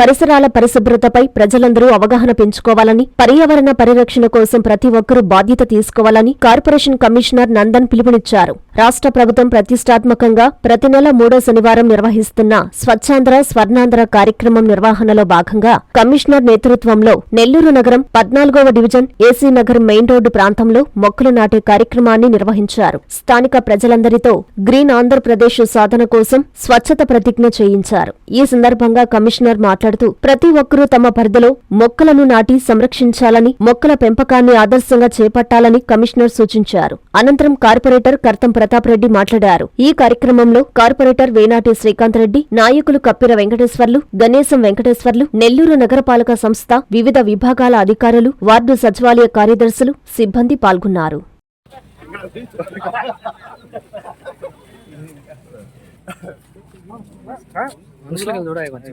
పరిసరాల పరిశుభ్రతపై ప్రజలందరూ అవగాహన పెంచుకోవాలని పర్యావరణ పరిరక్షణ కోసం ప్రతి ఒక్కరూ బాధ్యత తీసుకోవాలని కార్పొరేషన్ కమిషనర్ నందన్ పిలుపునిచ్చారు. రాష్ట్ర ప్రభుత్వం ప్రతిష్టాత్మకంగా ప్రతి నెల మూడో శనివారం నిర్వహిస్తున్న స్వచ్ఛాంధ్ర స్వర్ణాంధ్ర కార్యక్రమం నిర్వహణలో భాగంగా కమిషనర్ నేతృత్వంలో నెల్లూరు నగరం పద్నాలుగవ division AC Nagar main road ప్రాంతంలో మొక్కలు నాటే కార్యక్రమాన్ని నిర్వహించారు. స్థానిక ప్రజలందరితో గ్రీన్ ఆంధ్రప్రదేశ్ సాధన కోసం స్వచ్ఛత ప్రతిజ్ఞ చేయించారు. ఈ సందర్భంగా కమిషనర్ మాట్లాడుతూ ప్రతి ఒక్కరూ తమ పరిధిలో మొక్కలను నాటి సంరక్షించాలని మొక్కల పెంపకాన్ని ఆదర్శంగా చేపట్టాలని కమిషనర్ సూచించారు. అనంతరం కార్పొరేటర్ కర్తం ప్రతాప్ రెడ్డి మాట్లాడారు. ఈ కార్యక్రమంలో కార్పొరేటర్ వేనాటి శ్రీకాంత్ రెడ్డి నాయకులు కప్పిర వెంకటేశ్వర్లు గణేశం వెంకటేశ్వర్లు నెల్లూరు నగరపాలక సంస్థ వివిధ విభాగాల అధికారులు వార్డు సచివాలయ కార్యదర్శులు సిబ్బంది పాల్గొన్నారు. ముస్లిం కూడా కొంచెం.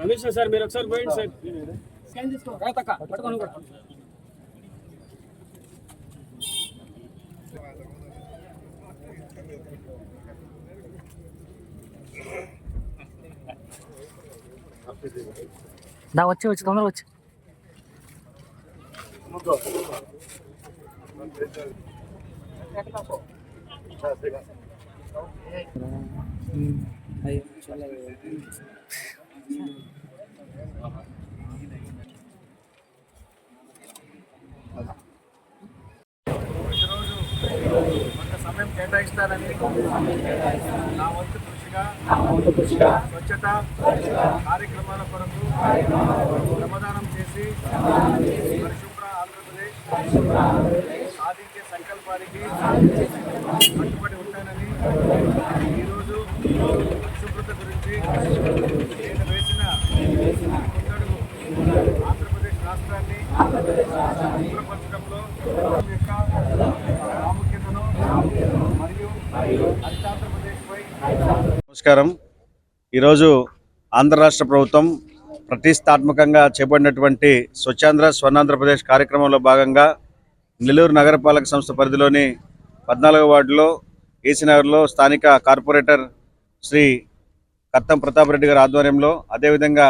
రమేష్ సార్ మీరు ఒకసారి పోయింది సార్. స్కాన్ తీసుకో. తక్క. పట్టుకొని కూడా. దా వచ్చి వచ్చి తొందరగా వచ్చి. సమయం కేటాయిస్తానని నా వంతు కృషిగా స్వచ్ఛత కార్యక్రమాల కొరకు శ్రమదానం చేసి సాధించే సంకల్పానికి కట్టుబడి ఉంటానని ఈరోజు పరిశుభ్రత గురించి నేను వేసిన ముందడుగు ఆంధ్రప్రదేశ్ రాష్ట్రాన్ని శుభ్రపరచడంలో యొక్క ప్రాముఖ్యతను మరియు హరితాంధ్రప్రదేశ్పై నమస్కారం. ఈరోజు ఆంధ్ర రాష్ట్ర ప్రభుత్వం ప్రతిష్టాత్మకంగా చేపట్టినటువంటి స్వచ్ఛాంధ్ర స్వర్ణాంధ్రప్రదేశ్ కార్యక్రమంలో భాగంగా నెల్లూరు నగరపాలక సంస్థ పరిధిలోని పద్నాలుగో వార్డులో ఏసీ నగర్లో స్థానిక కార్పొరేటర్ శ్రీ కత్తం ప్రతాప్ రెడ్డి గారి ఆధ్వర్యంలో అదేవిధంగా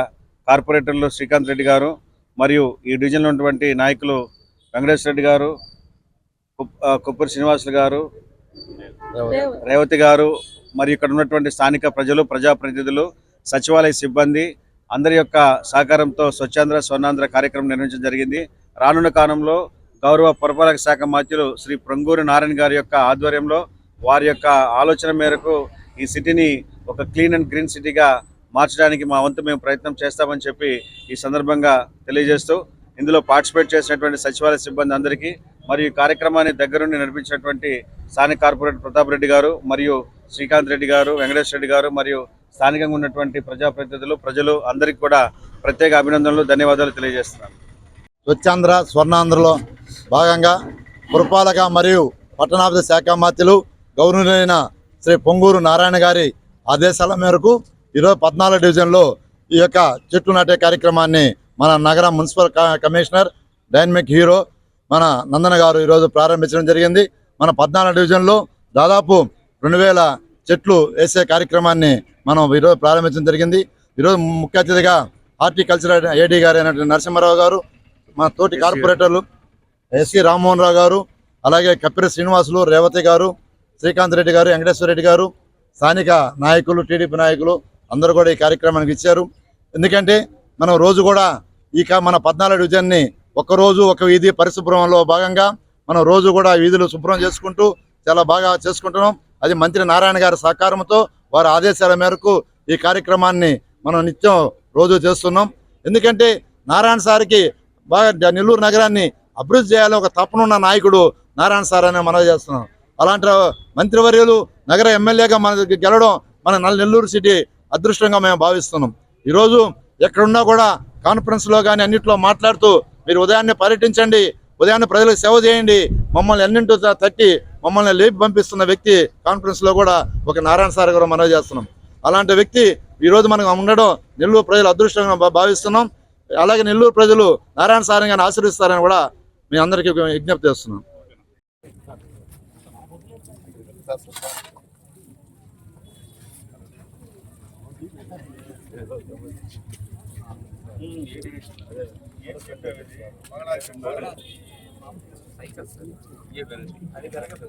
కార్పొరేటర్లు శ్రీకాంత్ రెడ్డి గారు మరియు ఈ డివిజన్లో ఉన్నటువంటి నాయకులు వెంకటేశ్వర రెడ్డి గారు కుప్పూరి శ్రీనివాసులు గారు రేవతి గారు మరియు ఇక్కడ ఉన్నటువంటి స్థానిక ప్రజలు ప్రజాప్రతినిధులు సచివాలయ సిబ్బంది అందరి యొక్క సహకారంతో స్వచ్ఛాంధ్ర స్వర్ణాంధ్ర కార్యక్రమం నిర్వహించడం జరిగింది. రానున్న కాలంలో గౌరవ పురపాలక శాఖ మాత్యులు శ్రీ ప్రొంగూరు నారాయణ గారి యొక్క ఆధ్వర్యంలో వారి యొక్క ఆలోచన మేరకు ఈ సిటీని ఒక క్లీన్ అండ్ గ్రీన్ సిటీగా మార్చడానికి మా వంతు మేము ప్రయత్నం చేస్తామని చెప్పి ఈ సందర్భంగా తెలియజేస్తూ ఇందులో పార్టిసిపేట్ చేసినటువంటి సచివాలయ సిబ్బంది అందరికీ మరియు ఈ కార్యక్రమాన్ని దగ్గరుండి నడిపించినటువంటి స్థానిక కార్పొరేటర్ ప్రతాప్ రెడ్డి గారు మరియు శ్రీకాంత్ రెడ్డి గారు వెంకటేశ్వర రెడ్డి గారు మరియు స్థానికంగా ఉన్నటువంటి ప్రజాప్రతినిధులు ప్రజలు అందరికీ కూడా ప్రత్యేక అభినందనలు ధన్యవాదాలు తెలియజేస్తున్నాను. స్వచ్ఛాంధ్ర స్వర్ణాంధ్రలో భాగంగా పురపాలక మరియు పట్టణాభివృద్ధి శాఖ మంత్రులు గౌరవనీయులైన శ్రీ పొంగూరు నారాయణ గారి ఆదేశాల మేరకు ఈరోజు పద్నాలుగు డివిజన్లో ఈ యొక్క చెట్లు నాటే కార్యక్రమాన్ని మన నగర మున్సిపల్ కమిషనర్ డైనమిక్ హీరో మన నందన గారు ఈరోజు ప్రారంభించడం జరిగింది. మన పద్నాలుగు డివిజన్లో దాదాపు రెండు వేల చెట్లు వేసే కార్యక్రమాన్ని మనం ఈరోజు ప్రారంభించడం జరిగింది. ఈరోజు ముఖ్య అతిథిగా హార్టికల్చర్ ఏడీ గారు అయినటువంటి నరసింహారావు గారు మన తోటి కార్పొరేటర్లు ఎస్సి రామ్మోహన్ రావు గారు అలాగే కప్పిరి శ్రీనివాసులు రేవతి గారు శ్రీకాంత్ రెడ్డి గారు వెంకటేశ్వర రెడ్డి గారు స్థానిక నాయకులు టీడీపీ నాయకులు అందరూ కూడా ఈ కార్యక్రమానికి ఇచ్చారు. ఎందుకంటే మనం రోజు కూడా ఈ కా- మన పద్నాలుగు డివిజన్ని ఒక రోజు ఒక వీధి పరిశుభ్రంలో భాగంగా మనం రోజు కూడా వీధులు శుభ్రం చేసుకుంటూ చాలా బాగా చేసుకుంటున్నాం. అది మంత్రి నారాయణ గారి సహకారంతో వారి ఆదేశాల మేరకు ఈ కార్యక్రమాన్ని మనం నిత్యం రోజు చేస్తున్నాం. ఎందుకంటే నారాయణ సార్కి బాగా నెల్లూరు నగరాన్ని అభివృద్ధి చేయాలని ఒక తపనున్న నాయకుడు నారాయణ సార్ అని మనవి చేస్తున్నాం. అలాంటి మంత్రివర్యులు నగర ఎమ్మెల్యేగా మన గెలవడం మన నెల్లూరు సిటీ అదృష్టంగా మేము భావిస్తున్నాం. ఈరోజు ఎక్కడున్నా కూడా కాన్ఫరెన్స్లో కానీ అన్నింటిలో మాట్లాడుతూ మీరు ఉదయాన్నే పర్యటించండి ఉదయాన్నే ప్రజలకు సేవ చేయండి మమ్మల్ని అన్నింటితో తట్టి మమ్మల్ని లేపి పంపిస్తున్న వ్యక్తి కాన్ఫరెన్స్లో కూడా ఒక నారాయణ సార్ గారు మనవి చేస్తున్నాం. అలాంటి వ్యక్తి ఈరోజు మనం ఉండడం నెల్లూరు ప్రజలు అదృష్టంగా భావిస్తున్నాం. అలాగే నెల్లూరు ప్రజలు నారాయణ సార్ గారిని ఆశీర్వదిస్తారని కూడా మీ అందరికీ విజ్ఞప్తి చేస్తున్నాం. వెహికల్స్ అది జరగదు